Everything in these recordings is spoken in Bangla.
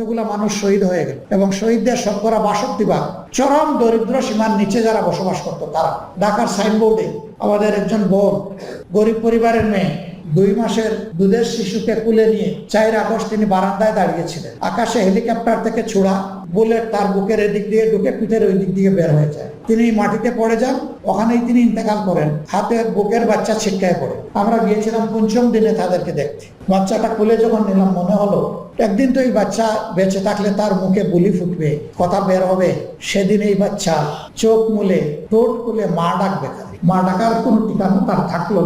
এতগুলা মানুষ শহীদ হয়ে গেল এবং শহীদদের শতকরা বাষট্টি ভাগ চরম দরিদ্র সীমার নিচে যারা বসবাস করতো তারা। ঢাকার সাইনবোর্ডে আমাদের একজন বোন, গরিব পরিবারের মেয়ে, দুই মাসের দুধের শিশুকে কুলে নিয়ে চার আগস্ট তিনি বারান্দায় দাঁড়িয়েছিলেন। আকাশে হেলিকপ্টার থেকে ছোড়া বুলেট তার বুকের এদিক দিয়ে ঢুকে পিঠের ওই দিক দিয়ে বের হয়ে যায়। তিনি মাটিতে পড়ে যান, ওখানেই তিনি ইন্তেকাল করেন হাতে বুকের বাচ্চা ছিটকায় পড়ে। আমরা গিয়েছিলাম পঞ্চম দিনে তাদেরকে দেখতে। বাচ্চাটা খুলে যখন নিলাম, মনে হলো একদিন তো এই বাচ্চা বেঁচে থাকলে তার মুখে বুলি ফুটবে, কথা বের হবে, সেদিন এই বাচ্চা চোখ মুলে, ঠোঁট খুলে মা ডাকবে মা ডাকার কোনো ঠিকানা তার থাকল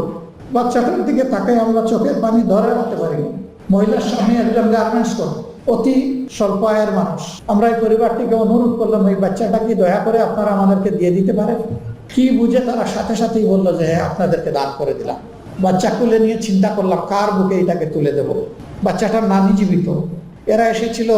বাচ্চাটার দিকে তাকাই আমরা চোখের পানি ধরে রাখতে পারিনি মহিলার স্বামী একজন গার্মেন্টস করে অতি স্বল্প আয়ের মানুষ। আমরা এই পরিবারটিকে অনুরোধ করলাম, এই বাচ্চাটা কি দয়া করে আপনারা আমাদেরকে দিয়ে দিতে পারেন? কি বুঝে তারা সাথে সাথেই বলল যে হ্যাঁ আপনাদেরকে দান করে দিলাম। বাচ্চা কুলে নিয়ে চিন্তা করলাম, কার বুকে এটাকে তুলে দেব? বাচ্চাটার নানি জীবিত। এরা এসেছিল,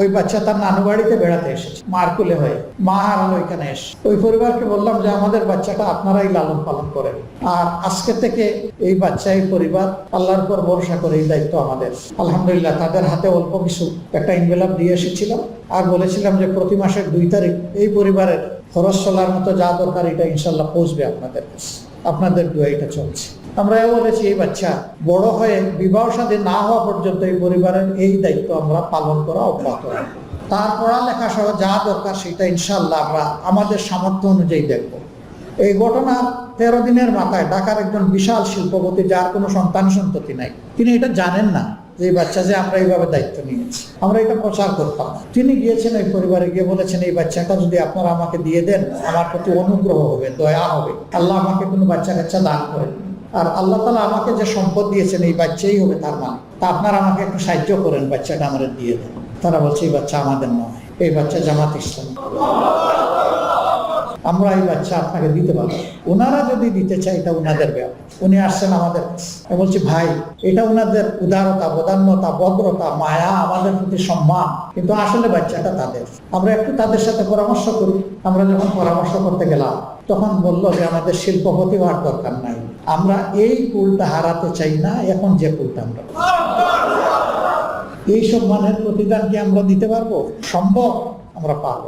ওই বাচ্চা তার নানু বাড়িতে বেড়াতে এসেছে, মার কুলে হয়ে। মা হারালো এখানে এসে, ওই পরিবারকে বললাম যে, আমাদের বাচ্চাটা আপনারাই লালন পালন করেন। আর আজকে থেকে এই বাচ্চা, এই পরিবার আল্লাহর উপর ভরসা করে এই দায়িত্ব আমাদের। আলহামদুলিল্লাহ, তাদের হাতে অল্প কিছু একটা ইনভেলাপ দিয়ে এসেছিলাম আর বলেছিলাম যে, প্রতি মাসের দুই তারিখ এই পরিবারের খরচ চলার মতো যা দরকার, এটা ইনশাল্লাহ পৌঁছবে আপনাদের কাছে। আপনাদের দোয়া, এটা চলছে। আমরা বলেছি, এই বাচ্চা বড় হয়ে বিবাহ সাথে না হওয়া পর্যন্ত এই পরিবারের এই দায়িত্ব আমরা পালন করা অব্যাহত তার পড়ালেখা সহ যা দরকার সেটা ইনশাল্লাহ আমরা আমাদের সামর্থ্য অনুযায়ী দেখব। এই ঘটনা তেরো দিনের মাথায় ঢাকার একজন বিশাল শিল্পপতি যার কোনো সন্তান সন্ততি নাই, তিনি এটা জানেন না যে বাচ্চা যে আমরা এইভাবে দায়িত্ব নিয়েছি। আমরা এটা প্রচার করতাম। তিনি গিয়েছেন এই পরিবারে, গিয়ে বলেছেন, এই বাচ্চাটা যদি আপনারা আমাকে দিয়ে দেন, আমার প্রতি অনুগ্রহ হবে, দয়া হবে। আল্লাহ আমাকে কোনো বাচ্চা কাচ্চা দান করেন। আর আল্লাহ তালা আমাকে যে সম্পদ দিয়েছেন, এই বাচ্চাই হবে তার মানে তা আপনারা আমাকে একটু সাহায্য করেন, বাচ্চাটা আমাদের দিয়ে দেন। তারা বলছে, এই বাচ্চা আমাদের নয়, এই বাচ্চা জামাত ইসলাম। আমরা এই বাচ্চা আপনাকে দিতে পারব। ওনারা যদি দিতে চাই এটা ওনাদের ব্যাপার। উনি আসছেন আমাদের কাছে। বলছি, ভাই, এটা ওনাদের উদারতা, বদান্যতা, ভদ্রতা, মায়া, আমাদের প্রতি সম্মান। কিন্তু আসলে বাচ্চাটা তাদের। আমরা একটু তাদের সাথে পরামর্শ করি। আমরা যখন পরামর্শ করতে গেলাম তখন বলল যে আমাদের শিল্পপতি হওয়ার দরকার নাই। আমরা এই কুলটা হারাতে চাই না, এখন যে কুলটা আমরা এই সম্মানের প্রতিদান কি আমরা দিতে পারব? সম্ভব, আমরা পারব